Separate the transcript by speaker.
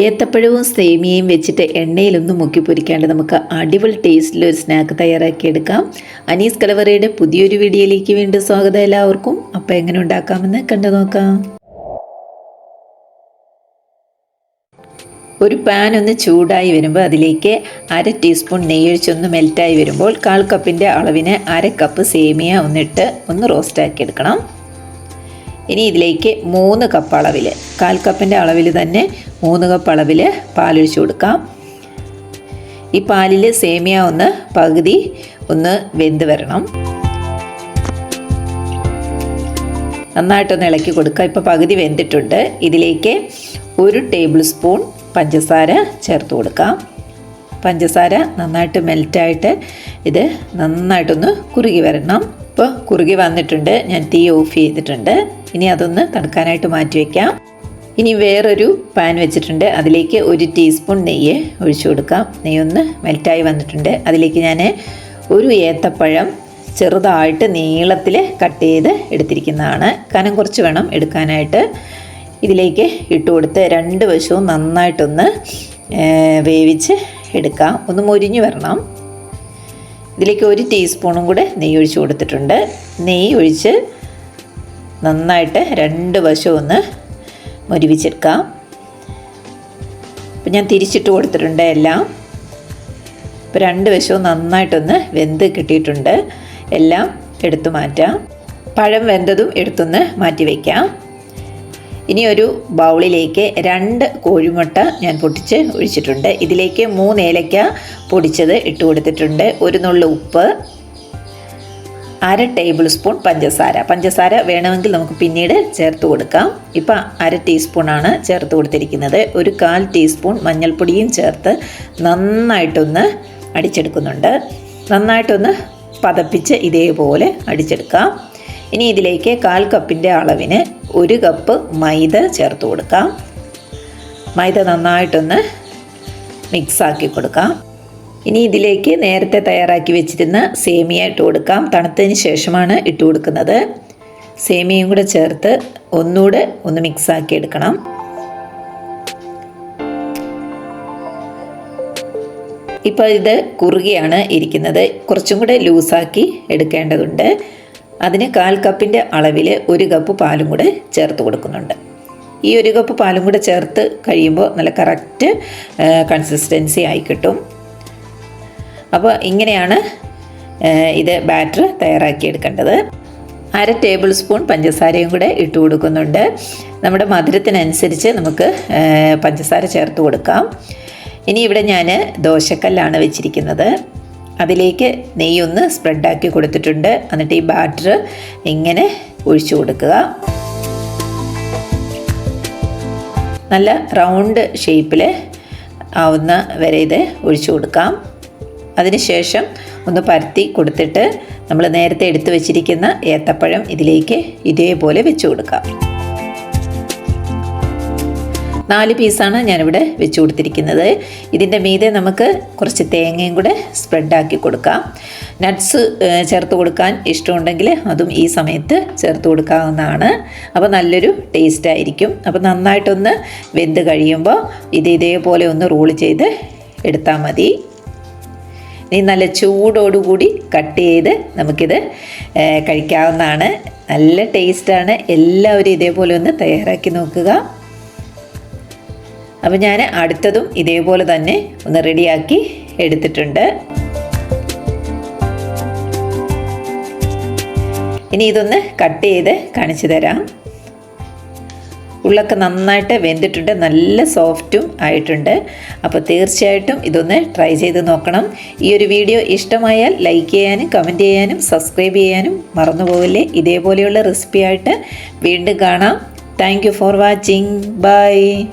Speaker 1: ഏത്തപ്പഴവും സേമിയയും വെച്ചിട്ട് എണ്ണയിലൊന്നും മുക്കി പൊരിക്കാണ്ട് നമുക്ക് അടിപൊളി ടേസ്റ്റിൽ ഒരു സ്നാക്ക് തയ്യാറാക്കിയെടുക്കാം. അനീസ് കലവറയുടെ പുതിയൊരു വീഡിയോയിലേക്ക് വീണ്ടും സ്വാഗതം എല്ലാവർക്കും. അപ്പോൾ എങ്ങനെ ഉണ്ടാക്കാമെന്ന് കണ്ടു നോക്കാം. ഒരു പാൻ ഒന്ന് ചൂടായി വരുമ്പോൾ അതിലേക്ക് അര ടീസ്പൂൺ നെയ്യൊഴിച്ചൊന്ന് മെൽറ്റായി വരുമ്പോൾ കാൽ കപ്പിന്റെ അളവിന് അര കപ്പ് സേമിയ ഒന്നിട്ട് ഒന്ന് റോസ്റ്റാക്കി എടുക്കണം ഇനി ഇതിലേക്ക് മൂന്ന് കപ്പ് അളവിൽ കാൽ കപ്പിന്റെ അളവിൽ തന്നെ മൂന്ന് കപ്പ് അളവിൽ പാലൊഴിച്ച് കൊടുക്കാം. ഈ പാലിൽ സേമിയ ഒന്ന് പകുതി ഒന്ന് വെന്ത് വരണം. നന്നായിട്ടൊന്ന് ഇളക്കി കൊടുക്കുക. ഇപ്പോൾ പകുതി വെന്തിട്ടുണ്ട്. ഇതിലേക്ക് ഒരു ടേബിൾ സ്പൂൺ പഞ്ചസാര ചേർത്ത് കൊടുക്കാം. പഞ്ചസാര നന്നായിട്ട് മെൽറ്റായിട്ട് ഇത് നന്നായിട്ടൊന്ന് കുറുകി വരണം. ഇപ്പോൾ കുറുകി വന്നിട്ടുണ്ട്. ഞാൻ തീ ഓഫ് ചെയ്തിട്ടുണ്ട്. ഇനി അതൊന്ന് തണുക്കാനായിട്ട് മാറ്റി വയ്ക്കാം ഇനി വേറൊരു പാൻ വെച്ചിട്ടുണ്ട്. അതിലേക്ക് ഒരു ടീസ്പൂൺ നെയ്യ് ഒഴിച്ചു കൊടുക്കാം. നെയ്യൊന്ന് മെൽറ്റായി വന്നിട്ടുണ്ട്. അതിലേക്ക് ഞാൻ ഒരു ഏത്തപ്പഴം ചെറുതായിട്ട് നീളത്തിൽ കട്ട് ചെയ്ത് എടുത്തിരിക്കുന്നതാണ്. കനം കുറച്ച് വേണം എടുക്കാനായിട്ട്. ഇതിലേക്ക് ഇട്ട് കൊടുത്ത് രണ്ട് വശവും നന്നായിട്ടൊന്ന് വേവിച്ച് എടുക്കാം. ഒന്ന് മൊരിഞ്ഞു വരണം. ഇതിലേക്ക് ഒരു ടീസ്പൂണും കൂടെ നെയ്യ് ഒഴിച്ച് കൊടുത്തിട്ടുണ്ട്. നെയ്യ് ഒഴിച്ച് നന്നായിട്ട് രണ്ട് വശവും ഒന്ന് മുരിവിച്ചെടുക്കാം. ഞാൻ തിരിച്ചിട്ട് കൊടുത്തിട്ടുണ്ട് എല്ലാം. ഇപ്പോൾ രണ്ട് വശവും നന്നായിട്ടൊന്ന് വെന്ത് കിട്ടിയിട്ടുണ്ട്. എല്ലാം എടുത്തു മാറ്റാം. പഴം വെന്തതും എടുത്തൊന്ന് മാറ്റി വയ്ക്കാം. ഇനി ഒരു ബൗളിലേക്ക് രണ്ട് കോഴിമുട്ട ഞാൻ പൊട്ടിച്ച് ഒഴിച്ചിട്ടുണ്ട്. ഇതിലേക്ക് മൂന്ന് ഏലക്ക പൊടിച്ചത് ഇട്ട് കൊടുത്തിട്ടുണ്ട്. ഒരു നുള്ളു ഉപ്പ്. അര ടേബിൾ സ്പൂൺ പഞ്ചസാര. പഞ്ചസാര വേണമെങ്കിൽ നമുക്ക് പിന്നീട് ചേർത്ത് കൊടുക്കാം. ഇപ്പം അര ടീസ്പൂണാണ് ചേർത്ത് കൊടുത്തിരിക്കുന്നത്. ഒരു കാൽ ടീസ്പൂൺ മഞ്ഞൾപ്പൊടിയും ചേർത്ത് നന്നായിട്ടൊന്ന് അടിച്ചെടുക്കുന്നുണ്ട്. നന്നായിട്ടൊന്ന് പതപ്പിച്ച് ഇതേപോലെ അടിച്ചെടുക്കാം. ഇനി ഇതിലേക്ക് കാൽ കപ്പിന്റെ അളവിന് ഒരു കപ്പ് മൈദ ചേർത്ത് കൊടുക്കാം. മൈദ നന്നായിട്ടൊന്ന് മിക്സാക്കി കൊടുക്കാം. ഇനി ഇതിലേക്ക് നേരത്തെ തയ്യാറാക്കി വെച്ചിരുന്ന സേമിയ ഇട്ട് കൊടുക്കാം. തണുത്തതിന് ശേഷമാണ് ഇട്ട് കൊടുക്കുന്നത്. സേമിയയും കൂടെ ചേർത്ത് ഒന്നുകൂടെ ഒന്ന് മിക്സാക്കി എടുക്കണം. ഇപ്പോൾ ഇത് കുറുകയാണ് ഇരിക്കുന്നത്. കുറച്ചും കൂടെ ലൂസാക്കി എടുക്കേണ്ടതുണ്ട്. അതിന് കാൽ കപ്പിന്റെ അളവിൽ ഒരു കപ്പ് പാലും കൂടെ ചേർത്ത് കൊടുക്കുന്നുണ്ട്. ഈ ഒരു കപ്പ് പാലും കൂടെ ചേർത്ത് കഴിയുമ്പോൾ നല്ല കറക്റ്റ് കൺസിസ്റ്റൻസി ആയി കിട്ടും. അപ്പോൾ ഇങ്ങനെയാണ് ഇത് ബാറ്റർ തയ്യാറാക്കിയെടുക്കേണ്ടത് അര ടേബിൾ സ്പൂൺ പഞ്ചസാരയും കൂടെ ഇട്ട് കൊടുക്കുന്നുണ്ട്. നമ്മുടെ മധുരത്തിനനുസരിച്ച് നമുക്ക് പഞ്ചസാര ചേർത്ത് കൊടുക്കാം. ഇനി ഇവിടെ ഞാൻ ദോശക്കല്ലാണ് വെച്ചിരിക്കുന്നത്. അതിലേക്ക് നെയ്യൊന്ന് സ്പ്രെഡാക്കി കൊടുത്തിട്ടുണ്ട്. എന്നിട്ട് ഈ ബാറ്റർ ഇങ്ങനെ ഒഴിച്ചു കൊടുക്കുക. നല്ല റൗണ്ട് ഷേപ്പിൽ ആവുന്ന വരെ ഇത് ഒഴിച്ചു കൊടുക്കാം. അതിനുശേഷം ഒന്ന് പരത്തി കൊടുത്തിട്ട് നമ്മൾ നേരത്തെ എടുത്തു വെച്ചിരിക്കുന്ന ഏത്തപ്പഴം ഇതിലേക്ക് ഇതേപോലെ വെച്ച് കൊടുക്കാം. നാല് പീസാണ് ഞാനിവിടെ വെച്ച് കൊടുത്തിരിക്കുന്നത്. ഇതിന്റെ മീതെ നമുക്ക് കുറച്ച് തേങ്ങയും കൂടെ സ്പ്രെഡാക്കി കൊടുക്കാം. നട്ട്സ് ചേർത്ത് കൊടുക്കാൻ ഇഷ്ടമുണ്ടെങ്കിൽ അതും ഈ സമയത്ത് ചേർത്ത് കൊടുക്കാവുന്നതാണ്. അപ്പോൾ നല്ലൊരു ടേസ്റ്റ് ആയിരിക്കും. അപ്പോൾ നന്നായിട്ടൊന്ന് വെന്ത് കഴിയുമ്പോൾ ഇത് ഇതേപോലെ ഒന്ന് റോൾ ചെയ്ത് എടുത്താൽ മതി. ഇനി നല്ല ചൂടോടുകൂടി കട്ട് ചെയ്ത് നമുക്കിത് കഴിക്കാവുന്നതാണ്. നല്ല ടേസ്റ്റാണ്. എല്ലാവരും ഇതേപോലെ ഒന്ന് തയ്യാറാക്കി നോക്കുക. അപ്പോൾ ഞാൻ അടുത്തതും ഇതേപോലെ തന്നെ ഒന്ന് റെഡിയാക്കി എടുത്തിട്ടുണ്ട്. ഇനി ഇതൊന്ന് കട്ട് ചെയ്ത് കാണിച്ചു തരാം. ഉള്ളൊക്കെ നന്നായിട്ട് വെന്തിട്ടുണ്ട്. നല്ല സോഫ്റ്റും ആയിട്ടുണ്ട്. അപ്പോൾ തീർച്ചയായിട്ടും ഇതൊന്ന് ട്രൈ ചെയ്ത് നോക്കണം. ഈ ഒരു വീഡിയോ ഇഷ്ടമായാൽ ലൈക്ക് ചെയ്യാനും കമന്റ് ചെയ്യാനും സബ്സ്ക്രൈബ് ചെയ്യാനും മറന്നു പോവില്ലേ ഇതേപോലെയുള്ള റെസിപ്പിയായിട്ട് വീണ്ടും കാണാം. Thank for watching bye